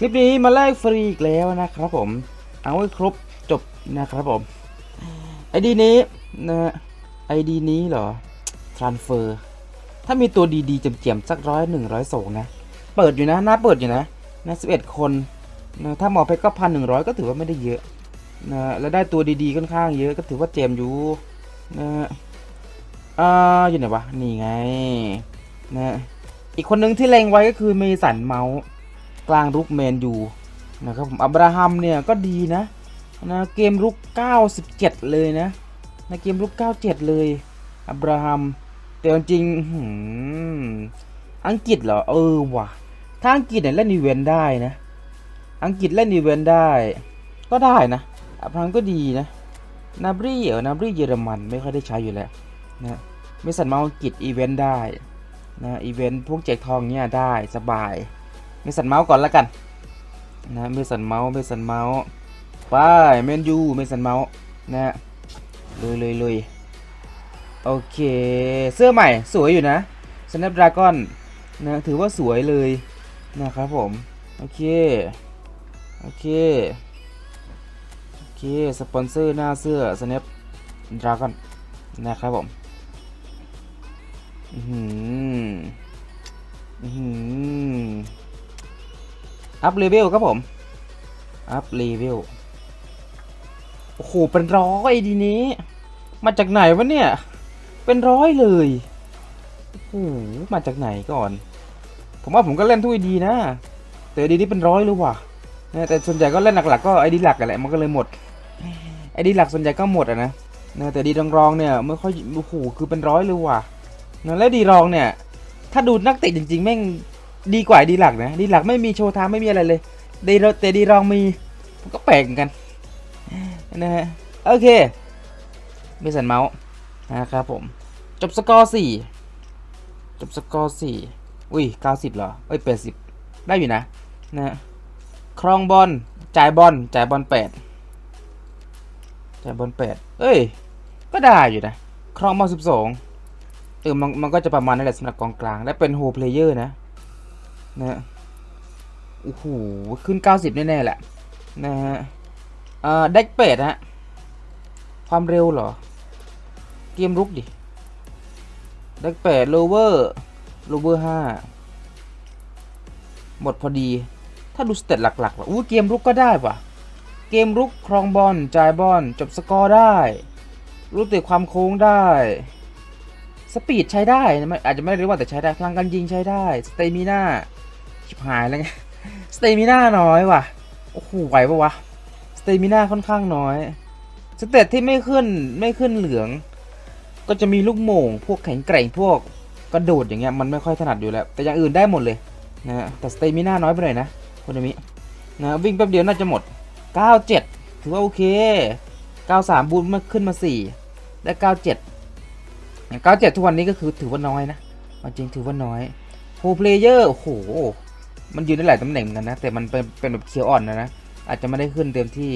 คลิปนี้มาแลกฟรีอีกแล้วนะครับผม เอาให้ครบจบนะครับผมไอดีนี้นะไอดีนี้เหรอ transfer ถ้ามีตัวดีๆเจียมๆสักร้อยหนึ่งร้อยสองนะ เปิดอยู่นะน้าเปิดอยู่นะนะสิบเอ็ดคนนะถ้าหมอเพชรก็พันหนึ่งร้อยก็ถือว่าไม่ได้เยอะนะแล้วได้ตัวดีๆค่อนข้างเยอะก็ถือว่าเจมอยู่นะอ่าอยู่ไหนวะ นี่ไงนะอีกคนนึงที่เล็งไว้ก็คือเมสันเมาส์ กลางรุกแมนยูนะครับผมอับราฮัมเนี่ยก็ดีนะนะเกมรุก 97 เลยนะในเกมรุก 97 เลยอับราฮัมแต่จริงอังกฤษเหรอเออว่ะถ้าอังกฤษเนี่ยเล่นอีเวนต์ได้นะ อังกฤษเล่นอีเวนต์ได้ ก็ได้นะอับราฮัมก็ดีนะนาบรีเหรอนาบรีเยอรมันไม่ค่อยได้ใช้อยู่แล้วนะไม่สันมาอังกฤษอีเวนต์ได้นะอีเวนต์พวกแจกทองเนี่ยได้สบาย ม่สันเมาส์ก่อนละกันนะไม่สันเมาส์ไม่สันเมาส์ไปเมนยูไม่สันเมาส์นะเลยเลยเลยโอเค เสื้อใหม่สวยอยู่นะ Snapdragon นะถือว่าสวยเลยนะครับผม โอเค โอเค โอเค สปอนเซอร์หน้าเสื้อ Snapdragon นะครับผม อือหืออื อัพเลเวลครับผม อัพเลเวล โอ้โห เป็นร้อยดีนี้ มาจากไหนวะเนี่ย เป็นร้อยเลย โอ้โห มาจากไหนก่อน ผมว่าผมก็เล่นทุกไอดีนะ แต่ไอดีนี้เป็นร้อยเลยว่ะแต่ส่วนใหญ่ก็เล่นหลักๆก็ไอดีหลักแหละ มันก็เลยหมด ไอดีหลักส่วนใหญ่ก็หมดอะนะนะแต่ดีรองๆเนี่ยไม่ค่อยโอ้โหคือเป็นร้อยเลยว่ะนะแล้วดีรองเนี่ย ถ้าดูนักเตะจริงๆแม่ง ดีกว่าดีหลักนะดีหลักไม่มีโชว์ทามไม่มีอะไรเลยดีรแต่ดีรองมีมก็แปลกเหมือนกันนะฮะโอเคเมสันเมาส์นะครับผม จบสกอร์สี่จบสกอร์สี่อุ้ยเก้าสิบเหรอเอ้ยแปดสิบได้อยู่นะนะครองบอลจ่ายบอลจ่ายบอลแปดจ่ายบอลแปดเอ้ย ก็ได้อยู่นะ ครองบอลสิบสองเออมันมันก็จะประมาณนั่นแหละสำหรับกองกลาง และเป็นโฮเพลเยอร์นะ นะโอ้โหขึ้น 90 แน่ๆแหละ นะฮะเอ่อเด็กเป็ดฮะ ความเร็วเหรอ เกมรุกดิเด็กเป็ดโลเวอร์โลเวอร์ห้าหมดพอดี ถ้าดูสเตตหลักๆล่ะอู้เกมรุกก็ได้ว่ะ เกมรุกครองบอลจ่ายบอลจบสกอร์ได้ รู้ตัวความโค้งได้ สปีดใช้ได้นะอาจจะไม่เรียกว่าแต่ใช้ได้พลังการยิงใช้ได้ สเตมิน่า ชิบหายแล้วไงสเตมิน่าน้อยว่ะ โอ้โหไหวปะวะ สเตมิน่าค่อนข้างน้อย สเตตที่ไม่ขึ้นไม่ขึ้นเหลือง ก็จะมีลูกโม่งพวกแข็งแกร่งพวกกระโดดอย่างเงี้ยมันไม่ค่อยถนัดอยู่แล้ว แต่อย่างอื่นได้หมดเลยนะฮะแต่สเตมิน่าน้อยไปหน่อยนะคนนี้นะวิ่งแป๊บเดียวน่าจะหมด 97 ถือว่าโอเค 93 บูทมาขึ้นมา 4 ได้ 97 97 ทุกวันนี้ก็คือถือว่าน้อยนะจริงถือว่าน้อยโฮเพลเยอร์โอ้โห มันยืนได้หลายตำแหน่งเหมือนกันนะ แต่มันเป็นเป็นแบบเคียวอ่อนนะนะ อาจจะไม่ได้ขึ้นเต็มที่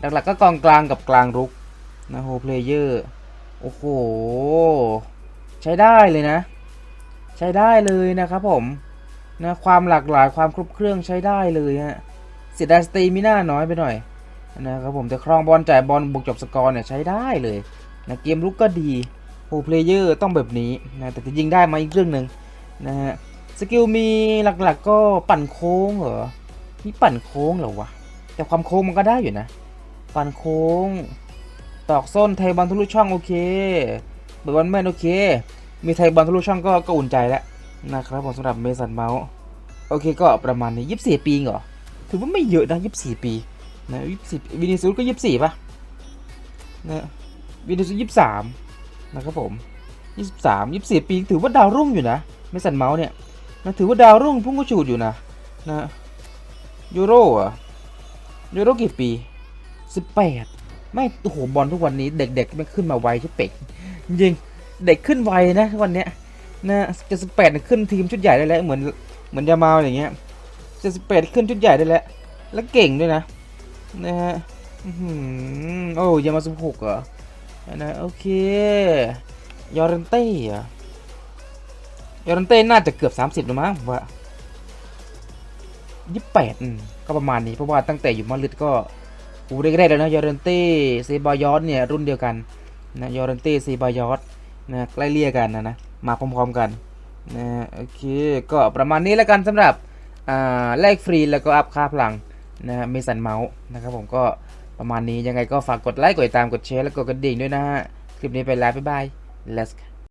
หลักๆก็กองกลางกับกลางรุกนะโฮเพลเยอร์ โอ้โห ใช้ได้เลยนะ ใช้ได้เลยนะครับผมนะความหลากหลายความครบเครื่องใช้ได้เลยฮะเสียดายสเตมิน่าน้อยไปหน่อยนะครับผมแต่ครองบอลจ่ายบอลบุกจบสกอร์เนี่ยใช้ได้เลยนะเกมรุกก็ดีโฮเพลเยอร์ต้องแบบนี้นะแต่จะยิงได้มาอีกเรื่องหนึ่งนะฮะ สกิลมีหลักๆก็ปั่นโค้งเหรอ มีปั่นโค้งเหรอวะ แต่ความโค้งมันก็ได้อยู่นะ ปั่นโค้ง ตอกส้นไทยบอลทะลุช่องโอเค เบิร์ดบอลแมนโอเค มีไทยบอลทะลุช่องก็ก็อุ่นใจแล้วนะครับผมสำหรับเมสันเมาส์ โอเคก็ประมาณนี้ยี่สิบสี่ปีเหรอ ถือว่าไม่เยอะนะยี่สิบสี่ปีนะยี่สิบวินิซูก็ยี่สิบสี่ป่ะนะวินิซูยี่สิบสามนะครับผมยี่สิบสามยี่สิบสี่ปีถือว่าดาวรุ่งอยู่นะเมสันเมาส์เนี่ย นะถือว่าดาวรุ่งพุ่งกระฉูดอยู่นะนะยูโรอะยูโรกี่ปีสิบแปดไม่โอ้โหบอลทุกวันนี้เด็กๆไม่ขึ้นมาไวใช่เป็กจริงเด็กขึ้นไวนะทุกวันเนี้ยนะจะสิบแปดขึ้นทีมชุดใหญ่ได้แล้วเหมือนเหมือนยามาอย่างเงี้ยจะสิบแปดขึ้นชุดใหญ่ได้แล้วแล้วเก่งด้วยนะนะฮะอื้อหือโอ้ยามาสิบหกเหรอนะโอเคยอร์เรนเต้เหรอ ยอร์เรนเต้น่าจะเกือบ 30แล้วมั้งผมว่ายี่แปดก็ประมาณนี้เพราะว่าตั้งแต่อยู่มาดริดก็กูได้ได้แล้วนะยอร์เรนเต้เซบายอสเนี่ยรุ่นเดียวกันนะยอร์เรนเต้เซบายอสนะใกล้เลี่ยกันนะนะมาพร้อมๆกันนะโอเคก็ประมาณนี้แล้วกันสำหรับอ่าแลกฟรีแล้วก็อัพค่าพลังนะฮะเมสันเมาส์นะครับผมก็ประมาณนี้ยังไงก็ฝากกดไลค์กดติดตามกดแชร์แล้วกดกระดิ่งด้วยนะฮะ คลิปนี้ไปแล้วบ๊ายบาย let's go